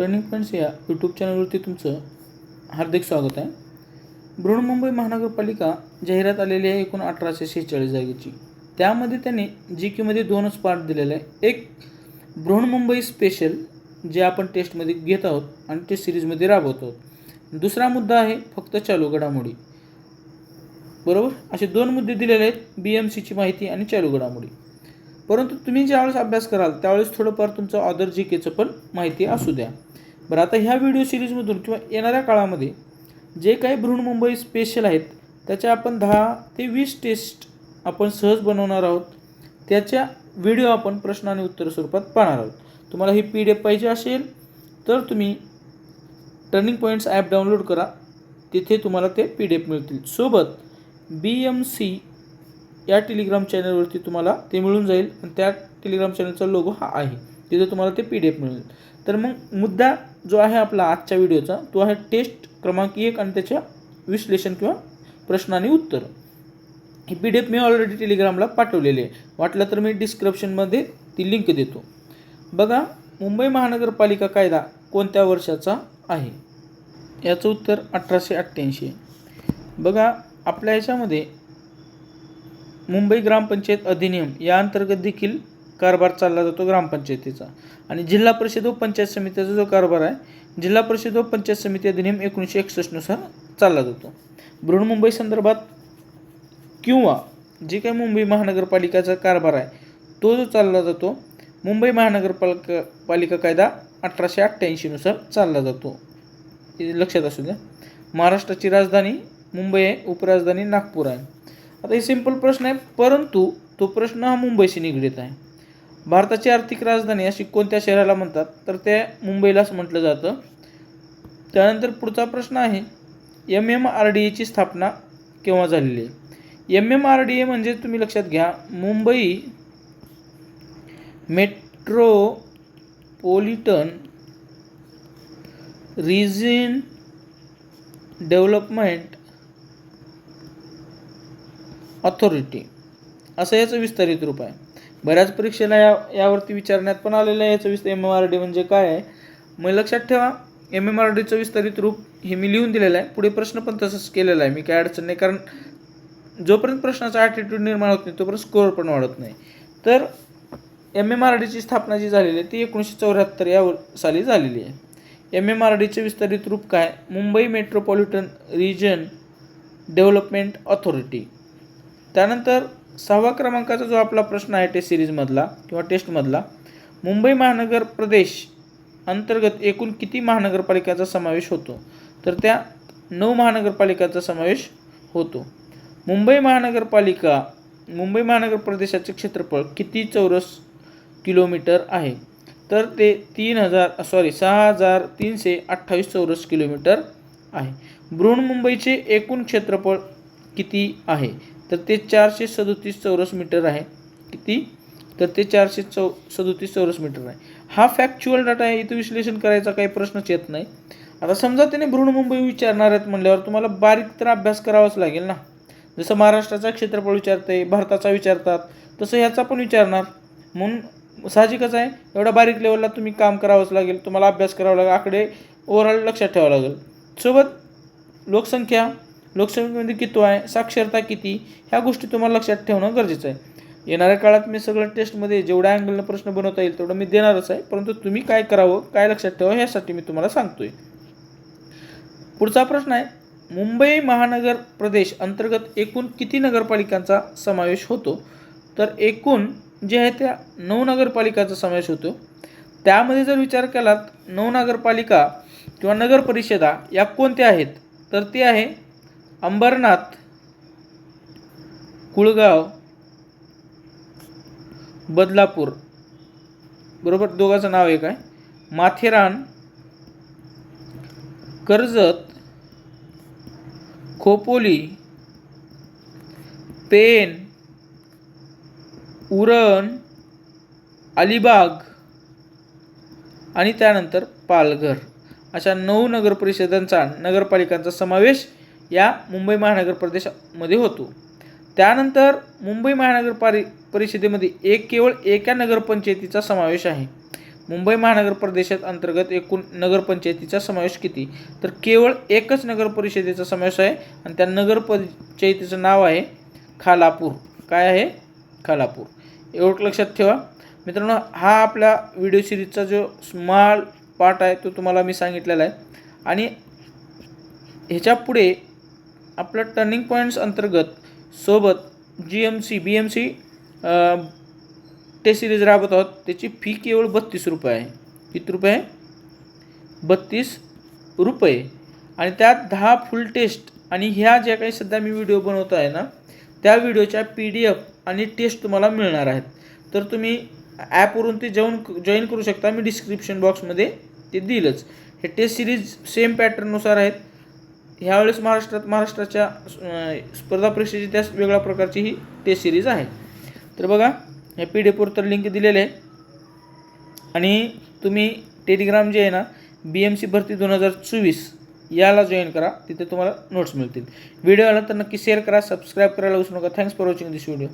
Turning points या YouTube चॅनलवरती तुमचं हार्दिक स्वागत आहे. बृहन्मुंबई महानगरपालिका जाहिरात आलेली आहे एकूण अठराशे शेहेचाळीस जागेची. त्यामध्ये त्यांनी जी केमध्ये दोनच पार्ट दिलेला आहे एक बृहन्मुंबई स्पेशल जे आपण टेस्टमध्ये घेत आहोत आणि ते सिरीजमध्ये राबवत आहोत. दुसरा मुद्दा आहे फक्त चालू घडामोडी. बरोबर? असे दोन मुद्दे दिलेले आहेत बी एम सीची माहिती आणि चालू घडामोडी. परंतु तुम्ही ज्यावेळेस अभ्यास कराल त्यावेळेस थोडंफार तुमचं ऑदर जी केचं पण माहिती असू द्या. बरं आता ह्या व्हिडिओ सिरीजमधून किंवा येणाऱ्या काळामध्ये जे काही भ्रूण मुंबई स्पेशल आहेत त्याच्या आपण दहा ते वीस टेस्ट आपण सहज बनवणार आहोत. त्याच्या व्हिडिओ आपण प्रश्न आणि उत्तर स्वरूपात पाहणार आहोत. तुम्हाला ही पी डी एफ पाहिजे असेल तर तुम्ही टर्निंग पॉईंट्स ॲप डाउनलोड करा. तिथे तुम्हाला ते पी डी एफ मिळतील. सोबत बी एम सी या टेलिग्राम चॅनलवरती तुम्हाला ते मिळून जाईल आणि त्या टेलिग्राम चॅनलचा लोगो हा आहे. तिथे तुम्हाला ते पी डी एफ मिळेल. तर मग मुद्दा जो आहे आपला आजच्या व्हिडिओचा तो आहे टेस्ट क्रमांक एक आणि त्याच्या विश्लेषण किंवा प्रश्न आणि उत्तर. ही पी डी एफ मी ऑलरेडी टेलिग्रामला पाठवलेली आहे. वाटलं तर मी डिस्क्रिप्शनमध्ये ती लिंक देतो. बघा मुंबई महानगरपालिका कायदा कोणत्या वर्षाचा आहे? याचं उत्तर अठराशे अठ्ठ्याऐंशी आहे. बघा आपल्या ह्याच्यामध्ये मुंबई ग्रामपंचायत अधिनियम या अंतर्गत देखील कारभार चालला जातो ग्रामपंचायतीचा आणि जिल्हा परिषद व पंचायत समितीचा जो कारभार आहे जिल्हा परिषद व पंचायत समिती अधिनियम एकोणीसशे एकसष्टनुसार चालला जातो. बृहन्मुंबई संदर्भात किंवा जे काही मुंबई महानगरपालिकेचा कारभार आहे तो जो चालला जातो मुंबई महानगरपालिका पालिका कायदा अठराशे अठ्ठ्याऐंशीनुसार चालला जातो. लक्षात असू द्या. महाराष्ट्राची राजधानी मुंबई आहे उपराजधानी नागपूर आहे. आता हे सिंपल प्रश्न आहे परंतु तो प्रश्न हा मुंबईशी निगडीत आहे. भारताची आर्थिक राजधानी अशी कोणत्या शहराला म्हणतात? तर ते मुंबईलाच म्हटलं जातं. त्यानंतर पुढचा प्रश्न आहे एम एम आर डी एची स्थापना केव्हा झालेली आहे? M M R D A म्हणजे तुम्ही लक्षात घ्या Mumbai metropolitan region development authority असं याचं विस्तारित रूप आहे. बऱ्याच परीक्षेला या यावरती विचारण्यात पण आलेलं आहे. याचं विस्तार एम एम आर डी म्हणजे काय आहे? मग लक्षात ठेवा एम एम आर डीचं विस्तारित रूप हे मी लिहून दिलेलं आहे. पुढे प्रश्न पण तसंच केलेला आहे. मी काय अडचण नाही. कारण जोपर्यंत प्रश्नाचा ॲटिट्यूड निर्माण होत नाही तोपर्यंत स्कोअर पण वाढत नाही. तर एम एम आर डीची स्थापना जी झालेली आहे ती एकोणीसशे चौऱ्याहत्तर या साली झालेली आहे. एम एम आर डीचे विस्तारित रूप काय? Mumbai metropolitan region development authority त्यानंतर सहावा क्रमांकाचा जो आपला प्रश्न आहे टेस्ट सिरीजमधला किंवा टेस्टमधला मुंबई महानगर प्रदेश अंतर्गत एकूण किती महानगरपालिकाचा समावेश होतो? तर त्या नऊ महानगरपालिकाचा समावेश होतो. मुंबई महानगरपालिका मुंबई महानगर प्रदेशाचे क्षेत्रफळ किती चौरस किलोमीटर आहे? तर ते तीन हजार सॉरी सहा हजार तीनशे अठ्ठावीस चौरस किलोमीटर आहे. बृहन्मुंबईचे एकूण क्षेत्रफळ किती आहे? तर ते चारशे सदोतीस चौरस मीटर आहे. किती? तर ते चारशे चौ सदोतीस चौरस मीटर आहे. हा फॅक्च्युअल डाटा आहे इथं विश्लेषण करायचा काही प्रश्नच येत नाही. आता समजा त्याने भ्रूणमुंबई विचारणार आहेत म्हणल्यावर तुम्हाला बारीक तर अभ्यास करावाच लागेल ना. जसं महाराष्ट्राचा क्षेत्रफळ विचारते भारताचा विचारतात तसं ह्याचा पण विचारणार. म्हणून साहजिकच आहे एवढ्या बारीक लेवलला तुम्ही काम करावंच लागेल तुम्हाला अभ्यास करावा लागेल आकडे ओव्हरऑल लक्षात ठेवावं लागेल. सोबत लोकसंख्या लोकसंख्येमध्ये किती आहे साक्षरता किती ह्या गोष्टी तुम्हाला लक्षात ठेवणं गरजेचं आहे. येणाऱ्या काळात मी सगळं टेस्टमध्ये जेवढ्या अँगलनं प्रश्न बनवता येईल तेवढं मी देणारच आहे परंतु तुम्ही काय करावं काय लक्षात ठेवावं ह्यासाठी मी तुम्हाला सांगतोय. पुढचा प्रश्न आहे मुंबई महानगर प्रदेश अंतर्गत एकूण किती नगरपालिकांचा समावेश होतो? तर एकूण जे आहे त्या नऊ नगरपालिकाचा समावेश होतो. त्यामध्ये जर विचार केलात नऊ नगरपालिका किंवा नगर परिषदा या कोणत्या आहेत? तर ते आहे अंबरनाथ कुळगाव बदलापूर. बरोबर? दोघांचं नाव एक आहे. माथेरान कर्जत खोपोली पेन उरण अलिबाग आणि त्यानंतर पालघर. अशा नऊ नगरपरिषदांचा नगरपालिकांचा समावेश या मुंबई महानगर प्रदेशामध्ये होतो. त्यानंतर मुंबई महानगर पारि परिषदेमध्ये एक केवळ एका नगरपंचायतीचा समावेश आहे. मुंबई महानगर प्रदेशात अंतर्गत एकूण नगरपंचायतीचा समावेश किती? तर केवळ एकच नगरपरिषदेचा समावेश आहे आणि त्या नगरपंचायतीचं नाव आहे खालापूर. काय आहे? खालापूर. एवढं लक्षात ठेवा. मित्रांनो हा आपल्या व्हिडिओ सिरीजचा जो स्मॉल पार्ट आहे तो तुम्हाला मी सांगितलेला आहे. आणि ह्याच्या पुढे आपलं टर्निंग पॉईंट्स अंतर्गत सोबत G M C B M C test series राबवत आहोत. त्याची फी केवळ बत्तीस रुपये आहे. किती रुपये? बत्तीस रुपये. आणि त्यात दहा फुल टेस्ट आणि ह्या ज्या काही सध्या मी व्हिडिओ बनवतो आहे ना त्या व्हिडिओच्या पी डी एफ आणि टेस्ट तुम्हाला मिळणार आहेत. तर तुम्ही ॲपवरून ते जाऊन जॉईन करू शकता. मी डिस्क्रिप्शन बॉक्समध्ये ते दिलंच. हे टेस्ट सिरीज सेम पॅटर्ननुसार आहेत. ह्यावेळेस महाराष्ट्रात महाराष्ट्राच्या स्पर्धा परीक्षेची त्याच वेगळ्या प्रकारची ही टेस्ट सिरीज आहे. तर बघा हे पी डी एफवर तर लिंक दिलेले आहे. आणि तुम्ही टेलिग्राम जे आहे ना बी एम सी भरती दोन हजार चोवीस याला जॉईन करा. तिथे तुम्हाला नोट्स मिळतील. व्हिडिओ आला तर नक्की शेअर करा सबस्क्राईब करायला विसरू नका. Thanks for watching this video